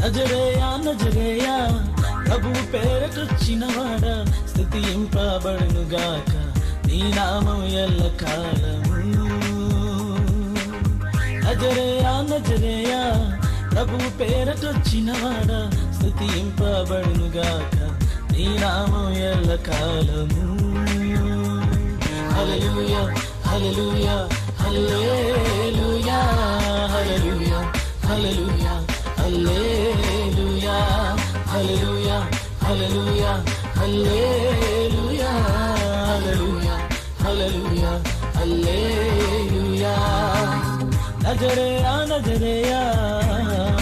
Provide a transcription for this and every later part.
నజరేయా నజరేయా ప్రభు పేరటొచ్చినవాడ స్థుతింపబడునుగాక నీ నామం ఎల్ల కాలము. నజరేయా నజరేయా ప్రభు పేరటొచ్చినవాడ స్థుతింపబడునుగాక నీ నామం ఎల్ల కాలము. హల్లెలూయా హల్లెలూయా హల్లెలూయా హల్లెలూయా హల్లెలూయా. Hallelujah, hallelujah, hallelujah, hallelujah, hallelujah, hallelujah, hallelujah. Nazarea, Nazarea.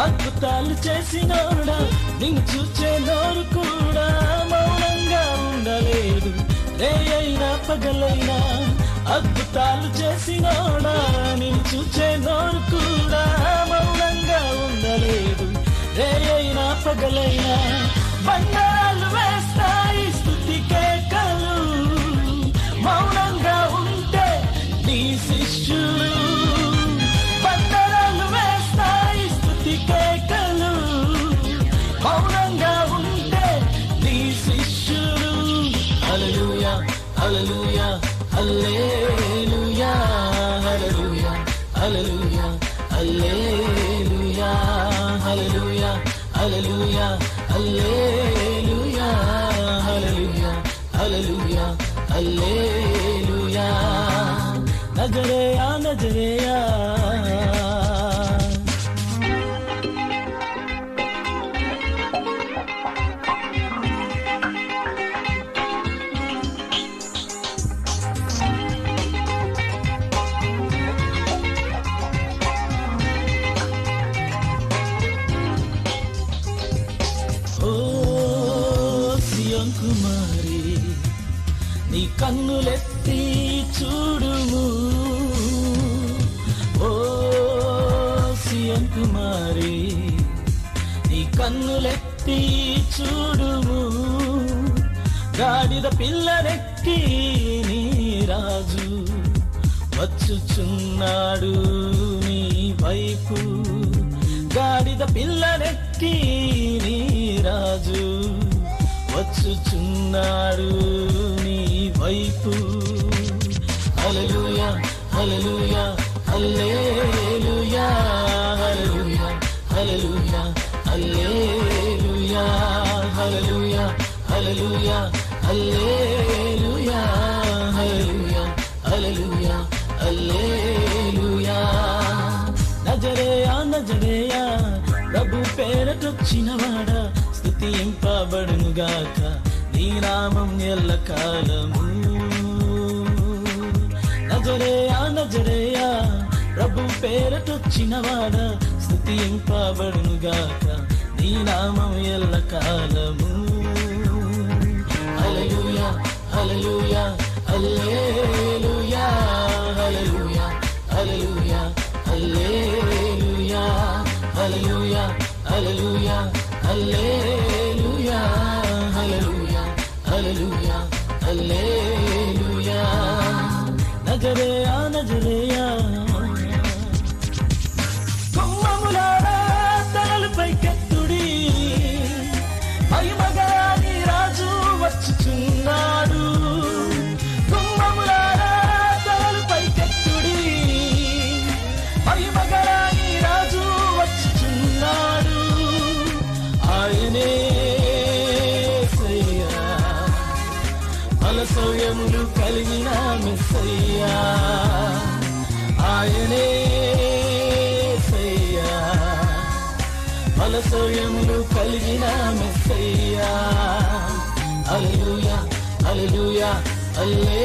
అద్భుతాలు చేసినోడా నిన్ను చూచే నోరు కూడా మౌనంగా ఉండలేదు. రే అయినా పగలైనా అద్భుతాలు చేసినోడా నిన్ను చూచే నోరు కూడా మౌనంగా ఉండలేదు. రే అయినా పగలైనా మౌనంగా ఉంటే నీ శిష్యుడు హలలుయా అలలుయా హల్లేలుయా హలలుయా అలలుయా హల్లేలుయా హలలుయా అలలుయా హల్లేలుయా హలలుయా హలలుయా హల్లేలుయా నజరేయా నజరేయా కుమారి నీ కన్నులెత్తి చూడుము. ఓ సియోన్ కుమారి నీ కన్నులెత్తి చూడుము. గాడిద పిల్లరెక్కి నీ రాజు వచ్చుచున్నాడు నీ వైపు. గాడిద పిల్లరెక్కి నీ చూచున్నాడు నీ వైపు హలలుయా హలలుయా హల్లేలుయా హలలుయా హలలుయా హల్లేలుయా హలలుయా హలలుయా హల్లేలుయా హలలుయా హలలుయా హల్లేలుయా నజరేయా నజరేయా ప్రభు పేరటొచ్చినవాడా స్థుతింపబడునుగాక నీ నామం ఎల్ల కాలము. నజరేయా నజరేయా ప్రభు పేరటొచ్చిన వాడ స్థుతింపబడుగాక నీ నామం ఎల్ల కాలము. Hallelujah, హలలుయా హల్లెలూయా హలలుయా హలలుయా హల్లెలూయా హల్లెలూయా హల్లెలూయా హల్లెలూయా. నజరేయా నజరేయా. హృదయములు కలిగిన మెస్సయ్యా. ఆయనే సయ్యా బలసోయములు కలిగిన మెస్సయ్యా. అల్లుయా అల్లుయా అల్లే